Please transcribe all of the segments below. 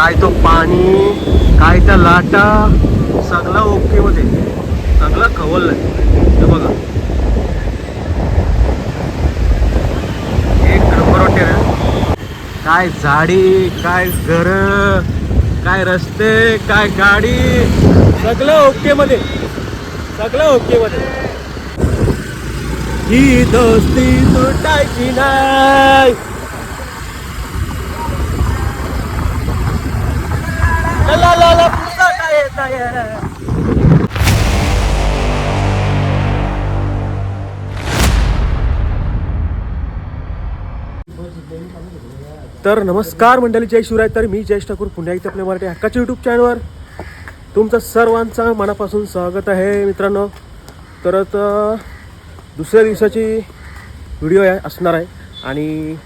काय तो पाणी काय त्या लाटा सगळं ओके मध्ये. सगळं खवललाय हे बघा. एक नंबर वाटेल काय झाडी काय घर काय रस्ते काय गाडी सगळं ओके मध्ये. सगळं ओके मध्ये. ही दोस्ती तुटायची नाही. पुन्हा काय तर नमस्कार मंडळी जय शिवराय. तर मी जयेश ठाकूर पुन्हा एकदा आपल्या मराठी हक्काच्या यूट्यूब चॅनलवर तुमचं सर्वांचं मनापासून स्वागत आहे मित्रांनो. तर दुसऱ्या दिवसाची व्हिडिओ आहे असणार आहे. आणि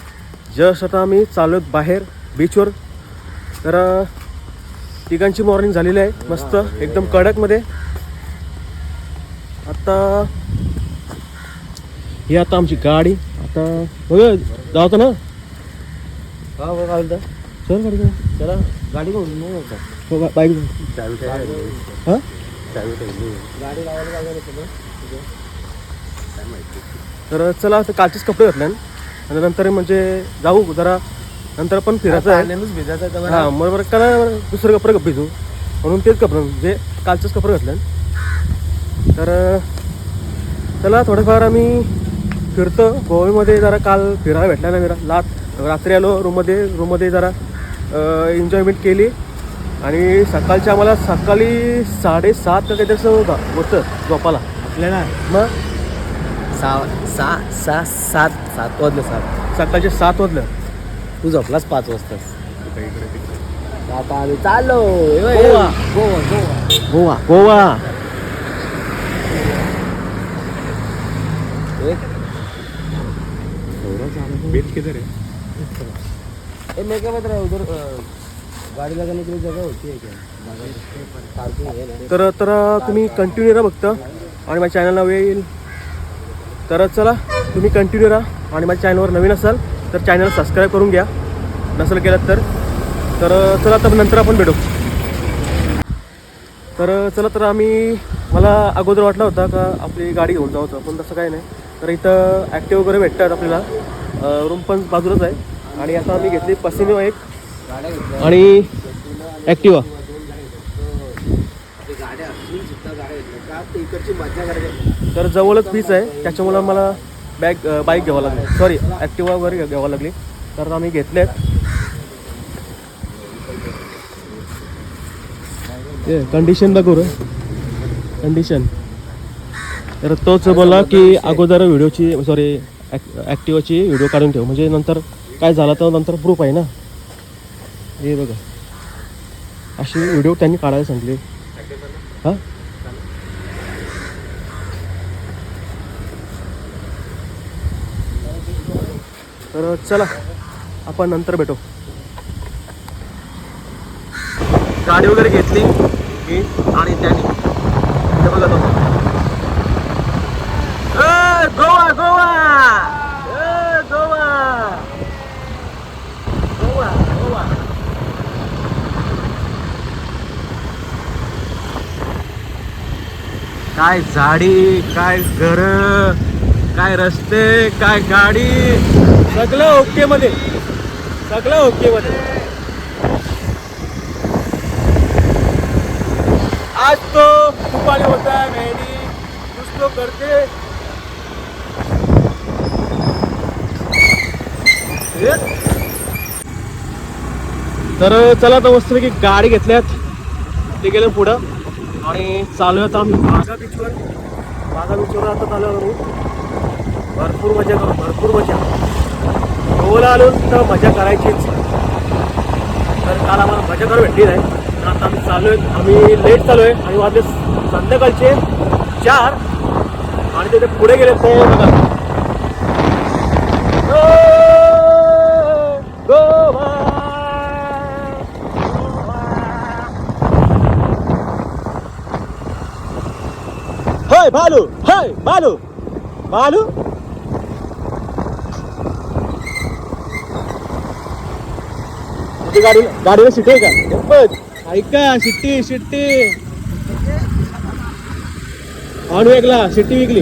जस्ट आता आम्ही चालत बाहेर बीचवर तर तिघांची मॉर्निंग झालेली आहे. मस्त. एकदम कडकमध्ये. आता ही आता आमची गाडी. आता बघ जावतं ना? हा बघ काय बोलता चल गाडी घेऊन. चला गाडी घेऊन नाही हो, बा- बाईक घेऊन. हा? गाडी लावायला तर चला आता कालचेच कपडे घातले आणि नंतर म्हणजे जाऊ जरा नंतर पण फिरायचं आहे. पाण्यानंच भिजायचं आहे हा मग बरं करा बरं दुसरं कपडे भिजू. म्हणून तेच कपडे म्हणजे कालचेच कपडे घातले. तर चला थोडंफार आम्ही फिरतो. गोव्यामध्ये जरा काल फिरायला भेटला ना जरा. लात रात्री आलो रूममध्ये. रूममध्ये जरा एन्जॉयमेंट केली. आणि सकाळच्या आम्हाला सकाळी साडेसात का काहीतरी असं होता. होतं झोपाला आपल्याला मग? सहा सहा सहा सात सात वाजले सात. सकाळचे सात वाजलं. तू झोपलास पाच वाजताच आता आम्ही चाललो. गोवा. गोवा गोवा. गोवा. गोवा. ए. मैं क्या बता रहा हूँ उधर अ, गाड़ी लगाने के लिए जगह होती है क्या? पार्किंग है ना? तर तर तुम्ही कंटिन्यू राहा बघता आणि माझ्या चॅनलला वेळ येईल. तर चला. तुम्ही कंटिन्यू राहा. आणि माझ्या चॅनलवर नवीन असाल तर चॅनल सबस्क्राईब करून घ्या. नसेल केलं तर. तर चला तर नंतर आपण भेटू. तर चला तर आम्ही मला अगोदर वाटलं होता का आपली गाडी घेऊन जाऊ होतं पण तसं काही नाही. तर इथं ॲक्टिव वगैरे भेटतात आपल्याला. रूम पण बाजूलाच आहे. आणि आता आम्ही घेतली पसिनो एक. आणि ॲक्टिवा तर जवळच बीच आहे. त्याच्यामुळं मला बॅग बाईक घ्यावं लागली. सॉरी ॲक्टिवा वगैरे घ्यावं लागली. तर आम्ही घेतले आहेत ये कंडिशन बघू रे. कंडिशन तर तोच बोला की अगोदर व्हिडिओची सॉरी ॲक्टिवाची व्हिडिओ काढून ठेव. म्हणजे नंतर काय झालं तर नंतर प्रूफ आहे ना? हे बघा. अशी व्हिडिओ त्यांनी काढायला सांगितले. हां? तर चला आपण नंतर भेटू. गाडी वगैरे घेतली मी आणि त्यांनी. हे बघत होतो गोवा गोवा! गोवा! गोवा गोवा. काय झाडी काय घर काय रस्ते काय गाडी? सगळं ओके मध्ये. सगळं ओके मध्ये आज तो दुपारी होता है मेहंदी कुछ तो करते. तर चला तर मस्तपैकी गाडी घेतल्यात. ते गेलं पुढं. आणि चालू आता आम्ही बागा बीचवर बागा बीचवर आता चालू आलो भरपूर मजा करू भरपूर मजा. गोवाला आलो तर मजा करायचीच तर काल आम्हाला मजा करू भेटली नाही. तर आता आम्ही चालू आहे. आम्ही लेट चालू आहे. आणि वाजले संध्याकाळचे चार. आणि तिथे पुढे गेले ते बघा. होय बालू. होय बालू. बालू? आपली गाडी गाडीला आहे का? ऐका शिट्टी शिट्टी. ऑन वेगला शिट्टी विकली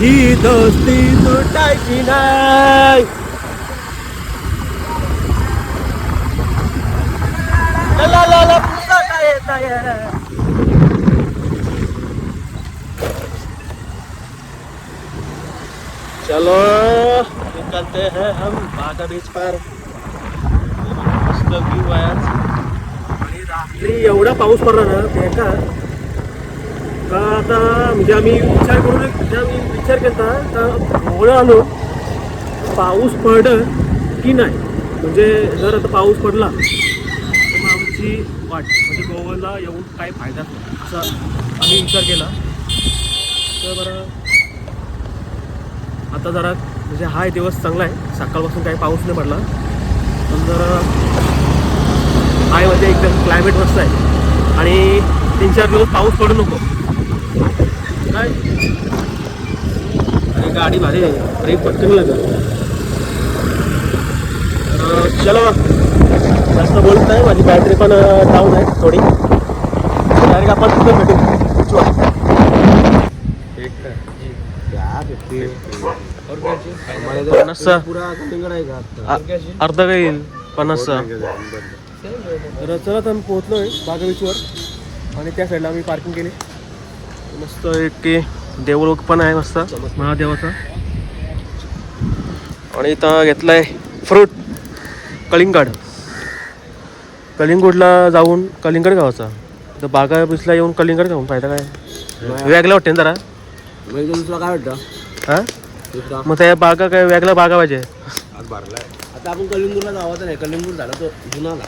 ही दोस्ती तुटायची नाही निकलते हैं हम बागा बीच पर। मस्त व्यू आहे आणि रात्री एवढा पाऊस पडला ना त्याचा का आता म्हणजे आम्ही विचार करून म्हणजे आम्ही विचार केला तर मोहळं आलो पाऊस पडलं की नाही? म्हणजे जर आता पाऊस पडला तर मग आमची वाट म्हणजे गोव्याला येऊन काय फायदा असा आम्ही विचार केला. तर बरं आता जरा म्हणजे हा दिवस चांगला आहे. सकाळपासून काही पाऊस नाही पडला. पण जरा हाय म्हणजे एकदम क्लायमेट मस्त आहे. आणि तीन चार दिवस पाऊस पडू नको. काय? अरे गाडी भारी आहे. ब्रेक पटकन लागत तर चलो जास्त बोलत नाही. माझी बॅटरी पण डाऊन आहे थोडी. डायरेक्ट आपण तिथं भेटू. और क्या पन्नासचा. पूरा कलिंगड आहे का आता? अ- अर्धा काही येईल पन्नासचा तर चला तर आम्ही पोहोचलो आहे बागा बीचवर आणि त्या साईडला आम्ही पार्किंग केली. मस्त एक की देवलोक पण आहे मस्त महादेवाचा. आणि इथं घेतलाय फ्रूट कलिंगड. कलिंगडला जाऊन कलिंगड गावाचा. तर बागा बीचला येऊन कलिंगड खाऊन फायदा काय? वेगळं वाटते ना जरा दुसरा काय वाटतं? हां? मग त्या बागा काय वेगळ्या बागा पाहिजे. आता आपण कलिंगूरला जावं तर नाही कलिंगूर झाला तो जुनाला.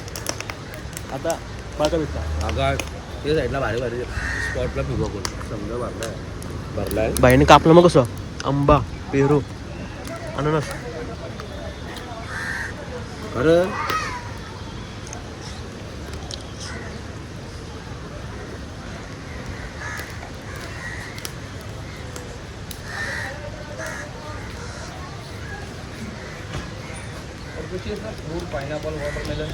आता बागा बीचला आगाड ते साईडला भारी भारी स्पॉटला फिरवा कोण समजा भरलाय. भरलाय. बाईने कापलं मग कसं? आंबा पेरू अननस. अरे फ्रूट पायनॅपल वॉटरमेलन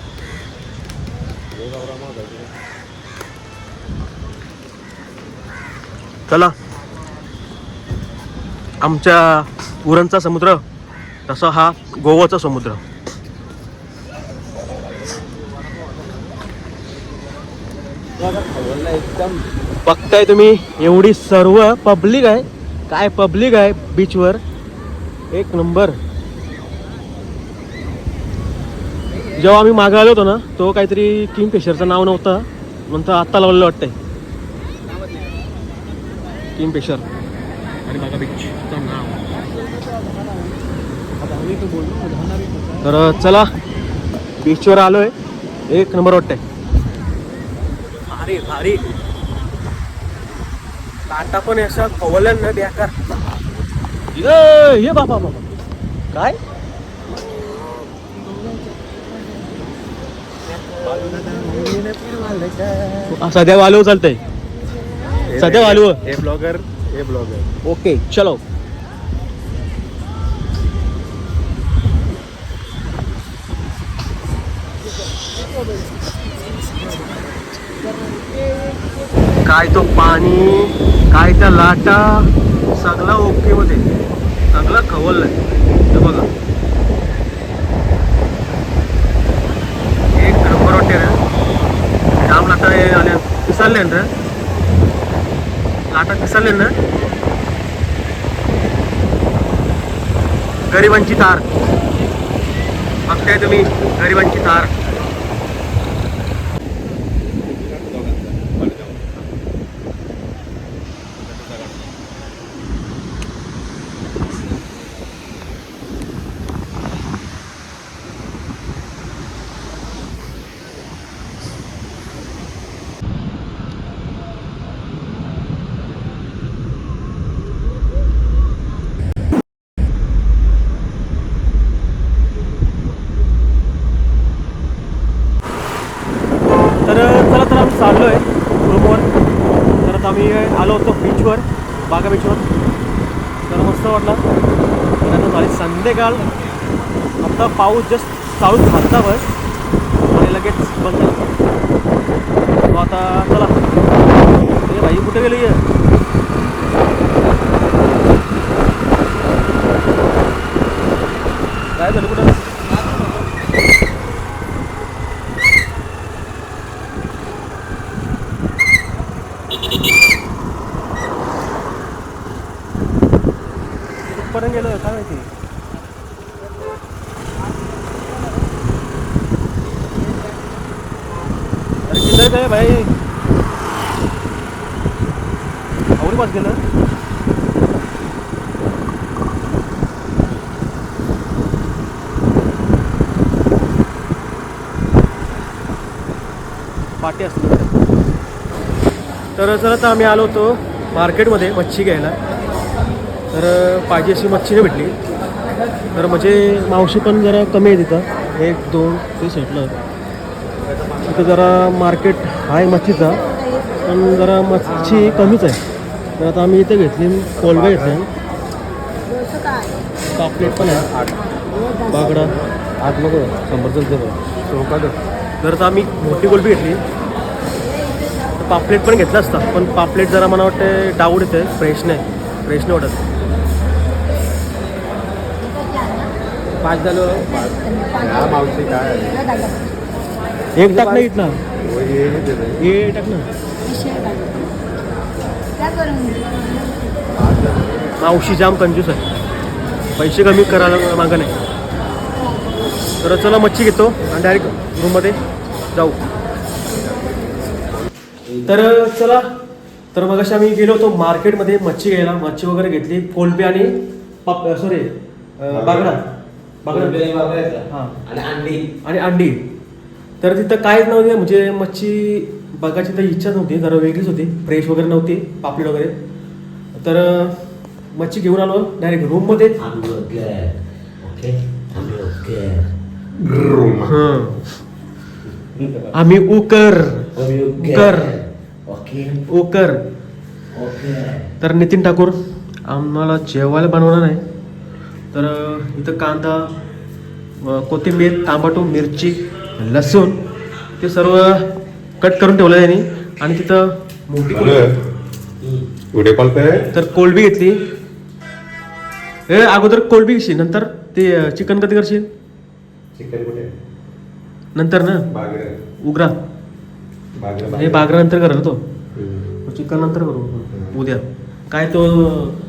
चला. आमच्या उरणचा समुद्र तसा हा गोवाचा समुद्र. एकदम बघताय तुम्ही एवढी सर्व पब्लिक आहे. काय पब्लिक आहे? बीचवर एक नंबर जेव्हा आम्ही मागे आलो होतो ना तो काहीतरी किंगफिशरचं नाव नव्हतं. नंतर आत्ता लावलेलं वाटतंय. किंगफिशर आणि बागा बीचचं नाव. तर चला बीचवर आलोय. एक नंबर वाटतंय. भारी भारी. टाटा पण अशा खवल्या ना बेकार ये बाबा बाबा. काय? सध्या वालू चालतंय. सध्या वालू. हे ब्लॉगर हे ब्लॉगर. ओके चलो. काय तो पाणी काय त्या लाटा सगळा ओके मध्ये. सगळा खवललाय हे बघा एक नंबर वाटते रे जाम लाटा हे आल्या गरिबांची ना रे. लाटा पिसालले गरिबांची तार. आम्ही आलो होतो बीचवर बागा बीचवर तर मस्त वाटलं. तर झाली संध्याकाळ. आता पाऊस जस्ट चालू झाला बस. आणि लगेच बंद झाला. तो आता चला. म्हणजे भाई कुठे गेली आहे काय झालं कुठं? कुठपर्यंत गेलं काय माहिती? अरे किधर काय भाई? आवडी पास गेलं. पाटी असतो. तर चला तर आम्ही आलो होतो मार्केटमध्ये मच्छी घ्यायला. तर पाहिजे अशी मच्छी नाही भेटली. तर म्हणजे मावशी पण जरा कमी आहे तिथं. एक दोन ते सेटलं तिथं जरा मार्केट आहे मच्छीचा पण जरा मच्छी कमीच आहे. तर आता आम्ही इथे घेतली कोलबा घेतल्या पापलेट पण आहे. बागडा. आत नको दे चौकात तर आता आम्ही मोठी कोलबी घेतली. पापलेट पण घेतलं असतं. पण पापलेट जरा मला वाटतं डाऊट येते फ्रेश नाही फ्रेश नाही वाटत पाच झालं. मावशी काय एक टाक नाही इथला हे टाक ना. मावशी जाम कंजूस आहे. पैसे कमी करायला मागं नाही. तर चला मच्छी घेतो आणि डायरेक्ट रूममध्ये जाऊ. तर चला. तर मग आम्ही गेलो होतो मार्केटमध्ये मच्छी घ्यायला. मच्छी वगैरे घेतली. कोलबी आणि पाप सॉरी बागडा. बागडा. हां. आणि अंडी. आणि अंडी. तर तिथं काहीच नव्हते. म्हणजे मच्छी बघायची तर इच्छा नव्हती. जरा वेगळीच होती. फ्रेश वगैरे नव्हती. पापलेट वगैरे. तर मच्छी घेऊन आलो. डायरेक्ट रूममध्ये. आम्ही उकर. उकर. उकर तर नितीन ठाकूर आम्हाला जेवायला बनवणार नाही तर इथं कांदा कोथिंबीर तांबाटू मिरची लसूण ते सर्व कट करून ठेवलं त्यांनी आणि तिथं मोठी व्हिडिओ कॉल तर कोलबी घेतली. ए अगोदर कोलबी घेशील नंतर ते चिकन कधी करशील? नंतर ना? बागरे उग्रा. बागरे हे बागरा नंतर करेल तो. चिकन नंतर करू. उद्या. काय तो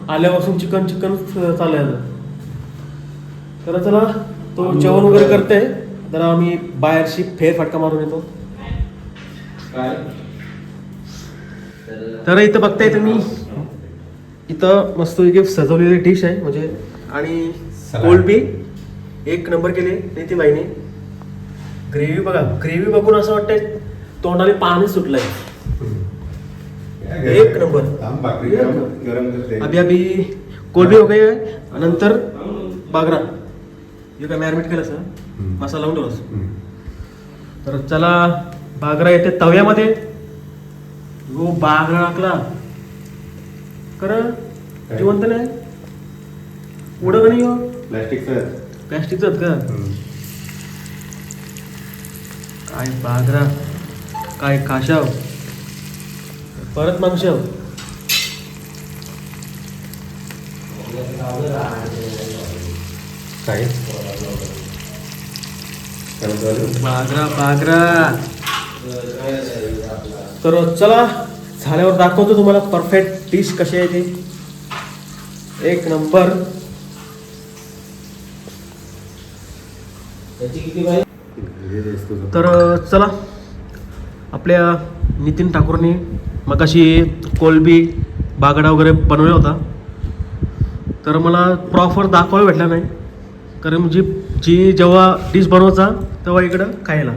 आल्यापासून चिकन चिकन चालू आहे तर चला तो जेवण वगैरे करते तर आम्ही बाहेरशी फेर फटका मारून येतो. तर इथं बघताय तुम्ही. इथं मस्त सजवलेली डिश आहे. म्हणजे आणि सलाड. कोलबी एक नंबर केले नितीन बाईने ग्रेव्ही बघा. ग्रेव्ही बघून असं वाटतंय तोंडाने पाणी सुटलंय. एक नंबर. अभी अभी कोलबी हो गई आहे नंतर बागरा. हे काय मॅरिनेट केलं सर. मसाला लावून ठेवलास. तर चला बागरा येते तव्यामध्ये. हो बागरा टाकला खरं जिवंत नाही? उडं का नाही हो? प्लॅस्टिकचं प्लॅस्टिकचं का. काय बागरा काय काशाव. परत मागशाव काय? बागरा बागरा. तर चला. झाल्यावर दाखवतो तुम्हाला परफेक्ट डिश कशी आहे ती. एक नंबर तर चला. आपल्या नितीन ठाकूरनी मगाशी कोलबी बागडा वगैरे बनवला होता तर मला प्रॉपर दाखवायला भेटला नाही. कारण म्हणजे जी जेव्हा डिश बनवायचा तेव्हा इकडं खायला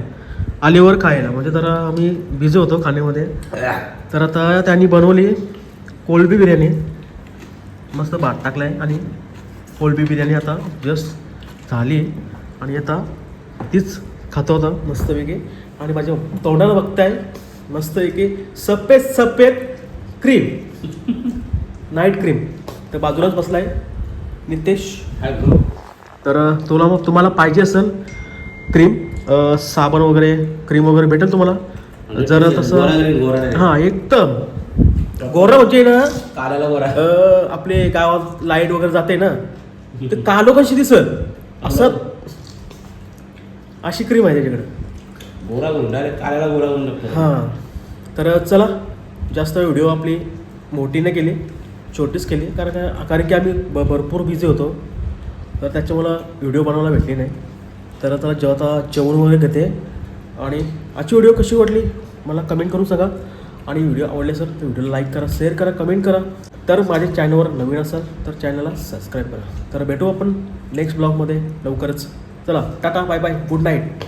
आलीवर खायला. म्हणजे जरा आम्ही बिझी होतो खाण्यामध्ये. तर आता त्यांनी बनवली कोलबी बिर्याणी. मस्त भात टाकलाय आणि कोलबी बिर्याणी आता जस्ट झाली. आणि आता तीच खातो होता मस्तपैकी. आणि माझ्या तोंडाला बघताय. मस्तपैकी सफेद सफेद क्रीम नाईट क्रीम तर बाजूलाच बसलाय नितेश. तर तुला मग तुम्हाला पाहिजे असेल क्रीम साबण वगैरे क्रीम वगैरे भेटेल तुम्हाला. जर तसं हां एकदम. गोरा म्हणजे ना. आपले गावात लाइट वगैरे जाते ना. ते कालो कशी दिसत असं. अशी क्रीम आहे त्याच्याकडे. गोरा गुंड डायरेक्ट काल्याला गोरा गुंड हां. तर चला जास्त व्हिडिओ आपली मोठी नाही केली छोटीच केली कारण का कारण की आम्ही ब भरपूर बिझी होतो. तर त्याच्यामुळं व्हिडिओ बनवायला भेटली नाही. तर आता जेव्हा आता जेवण वगैरे घेते आणि आजची व्हिडिओ कशी वाटली मला कमेंट करून सांगा. आणि व्हिडिओ आवडले सर तर व्हिडिओला लाईक करा शेअर करा कमेंट करा. तर माझ्या चॅनलवर नवीन असाल तर चॅनलला सबस्क्राईब करा. तर भेटू आपण नेक्स्ट ब्लॉगमध्ये लवकरच. चला tata bye bye good night